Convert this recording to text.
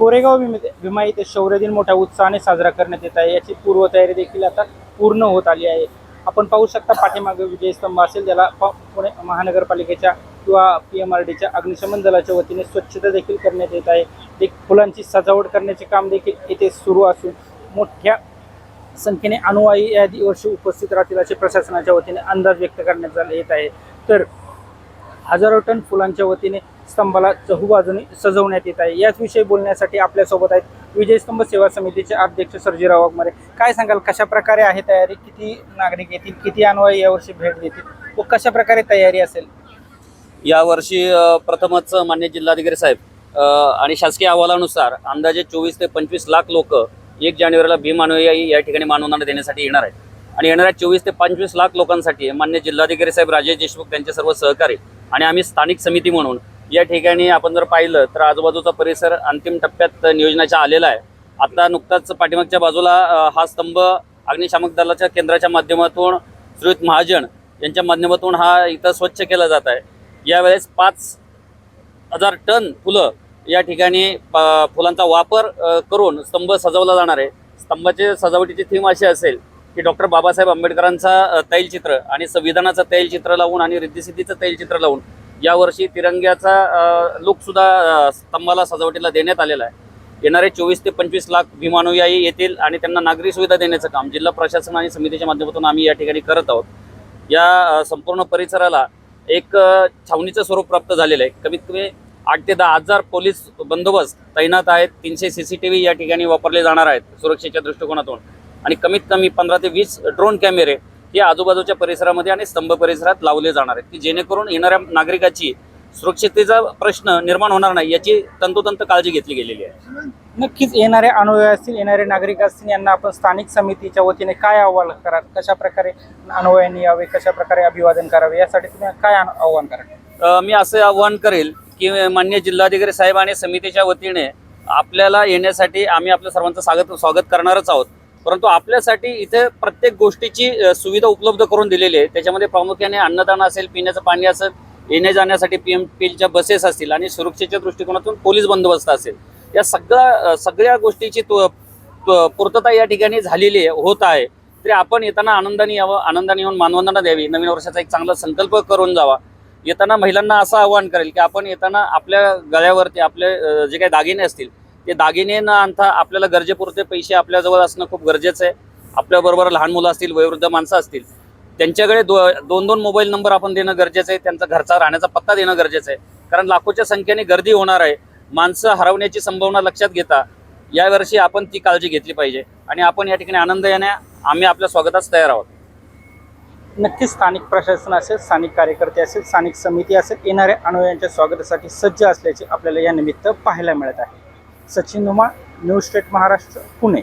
कोरेगाव भीमा भीमा येथे शौर्य दिन मोठ्या उत्साहाने साजरा करण्यात येत आहे. याची पूर्वतयारी देखील आता पूर्ण होत आली आहे. आपण पाहू शकता पाठीमागे विजयस्तंभ असेल ज्याला पुणे महानगरपालिकेच्या किंवा पी एम आर डीच्या अग्निशमन दलाच्या वतीने स्वच्छता देखील करण्यात येत आहे. एक फुलांची सजावट करण्याचे काम देखील येथे सुरू असून मोठ्या संख्येने अनुयायी या वर्षी उपस्थित राहतील असे प्रशासनाच्या वतीने अंदाज व्यक्त करण्यात आला येत आहे. तर हजारो टन फुलांच्या वतीने स्तंभाला चहूबाजूने सजवण्यात येत आहे. याच विषयी बोलण्यासाठी आपल्यासोबत आहेत विजयस्तंभ सेवा समितीचे अध्यक्ष सर्जीराव वाघमारे. काय सांगाल कशा प्रकारे आहे तयारी? किती नागरिक येतील? किती अनुयायी यावर्षी भेट देतील? व कशा प्रकारे तयारी असेल? यावर्षी प्रथमच मान्य जिल्हाधिकारी साहेब आणि शासकीय अहवालानुसार अंदाजे चोवीस ते पंचवीस लाख लोक एक जानेवारीला भीम अनुयायी या ठिकाणी मानवंदना देण्यासाठी येणार आहेत. आणि येणाऱ्या चोवीस ते पंचवीस लाख लोकांसाठी मान्य जिल्हाधिकारी साहेब राजेश देशमुख त्यांचे सर्व सहकारी आणि आम्ही स्थानिक समिती म्हणून या ठिकाणी आपण जर पाहिलं तर आजूबाजूचा परिसर अंतिम टप्प्यात नियोजनाच्या आलेला आहे. आता नुकताच पाठीमागच्या बाजूला हा स्तंभ अग्निशामक दलाच्या केंद्राच्या माध्यमातून श्रीयुत महाजन यांच्या माध्यमातून हा इथं स्वच्छ केला जात आहे. यावेळेस पाच हजार टन फुलं या ठिकाणी फुलांचा वापर करून स्तंभ सजवला जाणार आहे. स्तंभाचे सजावटीची थीम अशी असेल की डॉक्टर बाबासाहेब आंबेडकरांचा तैलचित्र आणि संविधानाचं तैलचित्र लावून आणि रिद्धिसिद्धीचं तैलचित्र लावून यावर्षी तिरंग्याचा लुकसुद्धा स्तंभाला सजावटीला देण्यात आलेला आहे. येणारे चोवीस ते पंचवीस लाख भीमानुयायी येतील आणि त्यांना नागरी सुविधा देण्याचं काम जिल्हा प्रशासन आणि समितीच्या माध्यमातून आम्ही या ठिकाणी करत आहोत. या संपूर्ण परिसराला एक छावणीचं स्वरूप प्राप्त झालेलं आहे. कमीत कमी आठ ते दहा हजार पोलीस बंदोबस्त तैनात आहेत. तीनशे सी सी टी व्ही या ठिकाणी वापरले जाणार आहेत सुरक्षेच्या दृष्टिकोनातून. आणि कमीत कमी पंधरा ते वीस ड्रोन कॅमेरे हे आजूबाजूच्या परिसरामध्ये आणि स्तंभ परिसरात लावले जाणार आहेत की जेणेकरून येणाऱ्या नागरिकाची सुरक्षिततेचा प्रश्न निर्माण होणार नाही याची तंतोतंत काळजी घेतली गेलेली आहे. नक्कीच येणारे अनुयायी असतील येणारे नागरिक असतील यांना आपण स्थानिक समितीच्या वतीने काय आव्हान कराल? कशा प्रकारे अनुयायांनी यावे? कशा प्रकारे अभिवादन करावे? यासाठी तुम्ही काय आव्हान कराल? अ, मी असं आव्हान करेल की मान्य जिल्हाधिकारी साहेब आणि समितीच्या वतीने आपल्याला येण्यासाठी आम्ही आपल्या सर्वांचं स्वागत स्वागत करणारच आहोत. परंतु आपल्यासाठी इथे प्रत्येक गोष्टीची सुविधा उपलब्ध करून दिलेली आहे. त्याच्यामध्ये प्रामुख्याने अन्नदान असेल पिण्याचं पाणी असेल येण्या जाण्यासाठी पी एम पीच्या बसेस असतील आणि सुरक्षेच्या दृष्टिकोनातून पोलीस बंदोबस्त असेल. या सगळ्या सगळ्या गोष्टीची तु- पूर्तता या ठिकाणी झालेली आहे होत आहे. तरी आपण येताना आनंदाने यावं आनंदाने येऊन मानवंदना द्यावी. नवीन वर्षाचा एक चांगला संकल्प करून जावा. येताना महिलांना असं आवाहन करेल की आपण येताना आपल्या गळ्यावरती आपले जे काही दागिने असतील ते दागिने न आणता आपल्याला गरजेपुरते पैसे आपल्याजवळ असणं खूप गरजेचं आहे. आपल्याबरोबर लहान मुलं असतील वयोवृद्ध माणसं असतील त्यांच्याकडे दो दोन दोन मोबाईल नंबर आपण देणं गरजेचं आहे. त्यांचा घरचा राहण्याचा पत्ता देणं गरजेचं आहे. कारण लाखोच्या संख्येने गर्दी होणार आहे. माणसं हरवण्याची संभावना लक्षात घेता यावर्षी आपण ती काळजी घेतली पाहिजे. आणि आपण या ठिकाणी आनंद येण्या आम्ही आपल्या स्वागतास तयार आहोत. नक्कीच स्थानिक प्रशासन असेल स्थानिक कार्यकर्ते असेल स्थानिक समिती असेल येणाऱ्या अनुयांच्या स्वागतासाठी सज्ज असल्याचे आपल्याला या निमित्त पाहायला मिळत आहे. सचिन नुमा न्यू स्टेट महाराष्ट्र पुणे.